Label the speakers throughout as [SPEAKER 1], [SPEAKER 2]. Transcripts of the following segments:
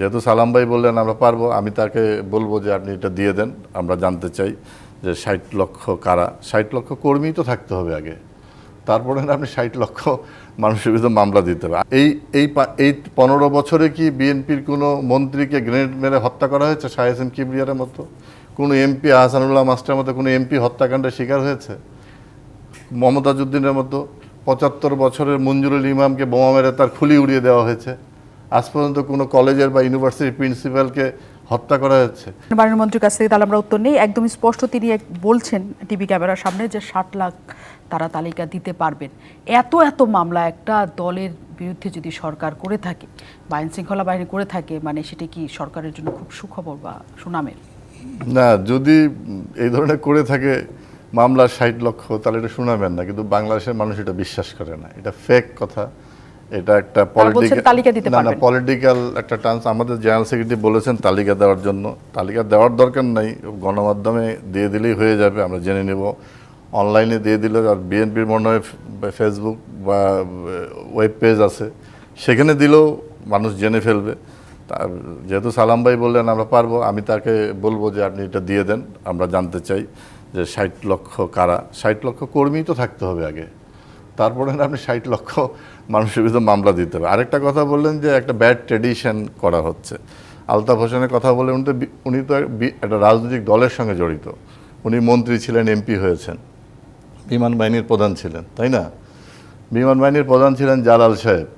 [SPEAKER 1] যেহেতু সালাম ভাই বললেন, আমরা পারব। আমি তাকে বলব যে আপনি এটা দিয়ে দেন। আমরা জানতে চাই যে ষাট লক্ষ কারা? ষাট লক্ষ কর্মী তো থাকতে হবে আগে। তারপরে আপনি ষাট লক্ষ মানুষের বিরুদ্ধে মামলা দিতে হবে। এই এই এই পনেরো বছরে কি বিএনপির কোনো মন্ত্রীকে গ্রেনেড মেরে হত্যা করা হয়েছে? শাহেসেন কিবরিয়ারের মতো? কোনো এমপি, আহসানুল্লাহ মাস্টারের মতো কোনো এমপি হত্যাকাণ্ডের শিকার হয়েছে? মমতাজুদ্দিনের মতো পঁচাত্তর বছরের মঞ্জুরুল ইমামকে বোমা মেরে তার খুলি উড়িয়ে দেওয়া হয়েছে? আজ পর্যন্ত কোনো কলেজের বা ইউনিভার্সিটির প্রিন্সিপালকে হত্যা করা হয়েছে
[SPEAKER 2] মাননীয় মন্ত্রীর কাছ থেকে তাহলে আমরা উত্তর নেই। একদম স্পষ্ট তিনি এক- বলছেন টিভি ক্যামেরার সামনে যে ষাট লাখ তারা তালিকা দিতে পারবেন। এত এত মামলা একটা দলের বিরুদ্ধে যদি সরকার করে থাকে বা আইন শৃঙ্খলা বাহিনী করে থাকে মানে সেটা কি সরকারের জন্য খুব সুখবর বা সুনামের?
[SPEAKER 1] না যদি এই ধরনের করে থাকে মামলা ষাট লক্ষ তাহলে এটা শোনাবেন না। কিন্তু বাংলাদেশের মানুষ এটা বিশ্বাস করে না। এটা ফেক কথা। এটা একটা পলিটিক্যাল
[SPEAKER 2] তালিকা দিতে
[SPEAKER 1] না না পলিটিক্যাল একটা টান্স আমাদের জেনারেল সেক্রেটারি বলেছেন তালিকা দেওয়ার জন্য। তালিকা দেওয়ার দরকার নাই গণমাধ্যমে দিয়ে দিলেই হয়ে যাবে আমরা জেনে নেব। অনলাইনে দিয়ে দিলে আর বিএনপির মনে হয় ফেসবুক বা ওয়েব পেজ আছে। সেখানে দিলেও মানুষ জেনে ফেলবে। তার যেহেতু সালাম ভাই বললেন আমরা পারব। আমি তাকে বলব যে আপনি এটা দিয়ে দেন। আমরা জানতে চাই যে ষাট লক্ষ কারা। ষাট লক্ষ কর্মী তো থাকতে হবে আগে। তারপরে আপনি ষাট লক্ষ মানুষের বিরুদ্ধে মামলা দিতে হবে। আরেকটা কথা বললেন যে একটা ব্যাড ট্রেডিশন করা হচ্ছে। আলতাফ হোসেনের কথা বলে উনি তো উনি তো একটা রাজনৈতিক দলের সঙ্গে জড়িত। উনি মন্ত্রী ছিলেন, এমপি হয়েছেন। বিমান বাহিনীর প্রধান ছিলেন, তাই না? বিমান বাহিনীর প্রধান ছিলেন জালাল সাহেব।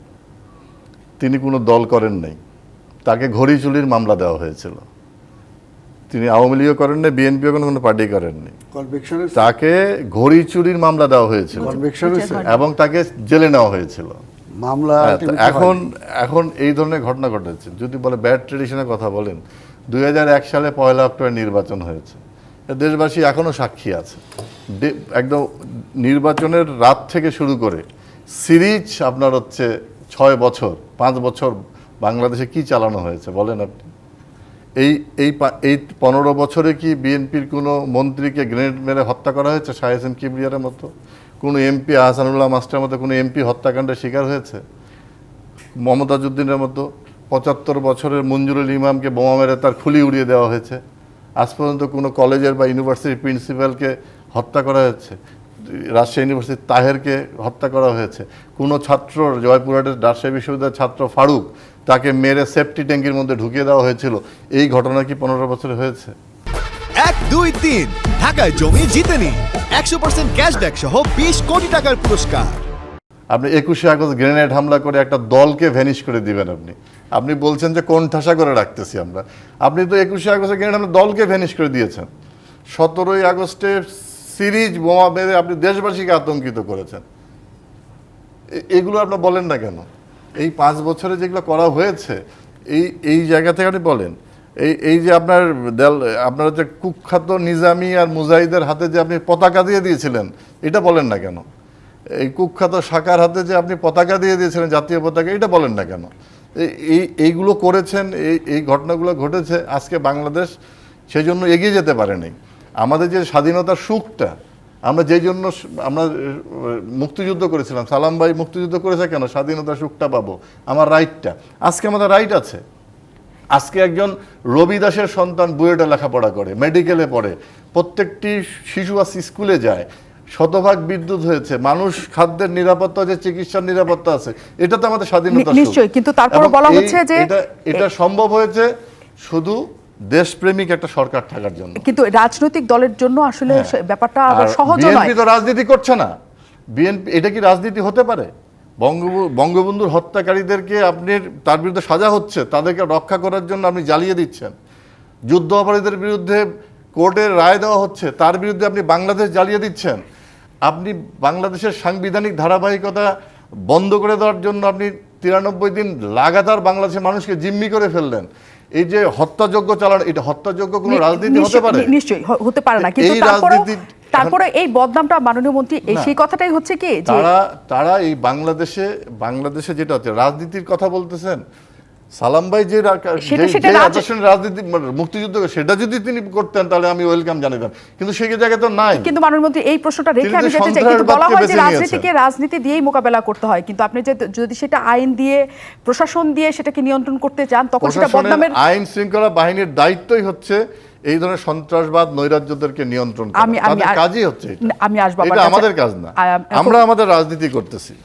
[SPEAKER 1] তিনি কোনো দল করেন নাই। তাকে ঘড়ি চুরির মামলা দেওয়া হয়েছিল। তিনি আওয়ামী লীগও করেন নাই বিএনপিও কোনো কোনো পার্টি করেননি তাকে ঘড়ি চুরির মামলা দেওয়া হয়েছিল এবং তাকে জেলে নেওয়া হয়েছিল।
[SPEAKER 3] মামলা
[SPEAKER 1] হ্যাঁ, এখন এখন এই ধরনের ঘটনা ঘটেছে। যদি বলে ব্যাড ট্রেডিশনের কথা বলেন দুই হাজার এক সালে পয়লা অক্টোবর নির্বাচন হয়েছে। দেশবাসী এখনও সাক্ষী আছে। একদম নির্বাচনের রাত থেকে শুরু করে সিরিজ আপনার হচ্ছে ছয় বছর পাঁচ বছর বাংলাদেশে কি চালানো হয়েছে বলেন আপনি? এই এই এই পনেরো বছরে কি বিএনপির কোনো মন্ত্রীকে গ্রেনেড মেরে হত্যা করা হয়েছে? শাহেসেন কিবরিয়ারের মতো? কোনো এমপি, আহসানুল্লাহ মাস্টারের মতো কোনো এমপি হত্যাকাণ্ডের শিকার হয়েছে? মমতাজুদ্দিনের মতো পঁচাত্তর বছরের মঞ্জুরুল ইমামকে বোমা মেরে তার খুলি উড়িয়ে দেওয়া হয়েছে। আজ পর্যন্ত কোনো কলেজের বা ইউনিভার্সিটির প্রিন্সিপালকে হত্যা করা হয়েছে। রাজশাহী ইউনিভার্সিটির তাহেরকে হত্যা করা হয়েছে। কোনো ছাত্র জয়পুরহাটের রাজশাহী বিশ্ববিদ্যালয়ের ছাত্র ফারুক তাকে মেরে সেফটি ট্যাঙ্কির মধ্যে ঢুকিয়ে দেওয়া হয়েছিল। এই ঘটনা কি পনেরো বছরে হয়েছে?
[SPEAKER 4] এক দুই তিন। ঢাকায় জমি জিতে নিন। একশো পার্সেন্ট ক্যাশব্যাক সহ বিশ কোটি টাকার পুরস্কার।
[SPEAKER 1] আপনি একুশে আগস্ট গ্রেনেড হামলা করে একটা দলকে ভ্যানিশ করে দিবেন আপনি। আপনি বলছেন যে কোন ঠাসা করে রাখতেছি আমরা। আপনি তো একুশে আগস্টে গ্রেনেড হামলা দলকে ভ্যানিশ করে দিয়েছেন। সতেরোই আগস্টে সিরিজ বোমা মেরে আপনি দেশবাসীকে আতঙ্কিত করেছেন। এগুলো আপনার বলেন না কেন? এই পাঁচ বছরে যেগুলো করা হয়েছে, এই এই জায়গা থেকে আপনি বলেন, এই এই যে আপনার দেল, আপনার যে কুখ্যাত নিজামি আর মুজাহিদের হাতে যে আপনি পতাকা দিয়ে দিয়েছিলেন, এটা বলেন না কেন? এই কুখ্যাত শাখার হাতে যে আপনি পতাকা দিয়ে দিয়েছিলেন, জাতীয় পতাকা, এটা বলেন না কেন? এই- এই, এইগুলো করেছেন, এই এই ঘটনাগুলো ঘটেছে, আজকে বাংলাদেশ সেই জন্য এগিয়ে যেতে পারেনি। আমাদের যে স্বাধীনতার সুখটা আমরা যেই জন্য আমরা মুক্তিযুদ্ধ করেছিলাম সালাম ভাই মুক্তিযুদ্ধ করেছে কেন? স্বাধীনতার সুখটা পাবো আমার রাইটটা আজকে আমাদের রাইট আছে। আজকে একজন রবি দাসের সন্তান বুয়েটে লেখাপড়া করে মেডিকেলে পড়ে প্রত্যেকটি শিশু আজ স্কুলে যায় শতভাগ বিদ্যুৎ হয়েছে মানুষ খাদ্যের নিরাপত্তা আছে চিকিৎসার নিরাপত্তা আছে এটা তো আমাদের স্বাধীনতা
[SPEAKER 2] নিশ্চয়ই, কিন্তু তারপরও বলা হচ্ছে যে-
[SPEAKER 1] এটা এটা সম্ভব হয়েছে শুধু দেশপ্রেমিক একটা সরকার থাকার জন্য।
[SPEAKER 2] কিন্তু রাজনৈতিক দলের জন্য আসলে
[SPEAKER 1] হ্যাঁ।
[SPEAKER 2] ব্যাপারটা সহজ নয়।
[SPEAKER 1] বিএনপি তো রাজনীতি করছে না। বিএনপি এটা কি রাজনীতি হতে পারে? বঙ্গবু- বঙ্গবন্ধুর হত্যাকারীদেরকে আপনি তার বিরুদ্ধে সাজা হচ্ছে তাদেরকে রক্ষা করার জন্য আপনি জ্বালিয়ে দিচ্ছেন। যুদ্ধ অপরাধীদের বিরুদ্ধে কোর্টের রায় দেওয়া হচ্ছে তার বিরুদ্ধে আপনি বাংলাদেশ জ্বালিয়ে দিচ্ছেন। আপনি বাংলাদেশের সাংবিধানিক ধারাবাহিকতা বন্ধ করে দেওয়ার জন্য আপনি তিরানব্বই দিন লাগাতার বাংলাদেশের মানুষকে জিম্মি করে ফেললেন। এই যে হত্যাযোগ্য চালানো এটা হত্যাযোগ্য কোনো রাজনীতি হতে পারে?
[SPEAKER 2] নিশ্চয়ই হতে পারে না। কিন্তু
[SPEAKER 1] রাজনীতি
[SPEAKER 2] তারপরে তারপরে এই বদনামটা মাননীয় মন্ত্রী এই সেই কথাটাই হচ্ছে কি যে
[SPEAKER 1] তারা তারা এই বাংলাদেশে বাংলাদেশে যেটা হচ্ছে রাজনীতির কথা বলতেছেন সালাম ভাই যে রাজনীতি মানে মুক্তিযুদ্ধ সেটা যদি তিনি করতেন তাহলে আমি ওয়েলকাম জানাতাম। কিন্তু সেই জায়গায় তো নাই।
[SPEAKER 2] কিন্তু মাননীয় এই প্রশ্নটা রেখে আমি যেতে চাই। কিন্তু বলা হয় যে রাজনীতিকে রাজনীতি দিয়েই মোকাবেলা করতে হয়। কিন্তু আপনি যে- যদি সেটা আইন দিয়ে প্রশাসন দিয়ে সেটাকে নিয়ন্ত্রণ করতে চান তখন সেটা বদনামের
[SPEAKER 1] আইন শৃঙ্খলা বাহিনীর দায়িত্বই হচ্ছে এই ধরনের সন্ত্রাসবাদ নৈরাজ্যদেরকে নিয়ন্ত্রণ করা। তাদের কাজই হচ্ছে এটা।
[SPEAKER 2] আমি আসব।
[SPEAKER 1] আমাদের কাজ না। আমরা আমাদের রাজনীতি করতেছি।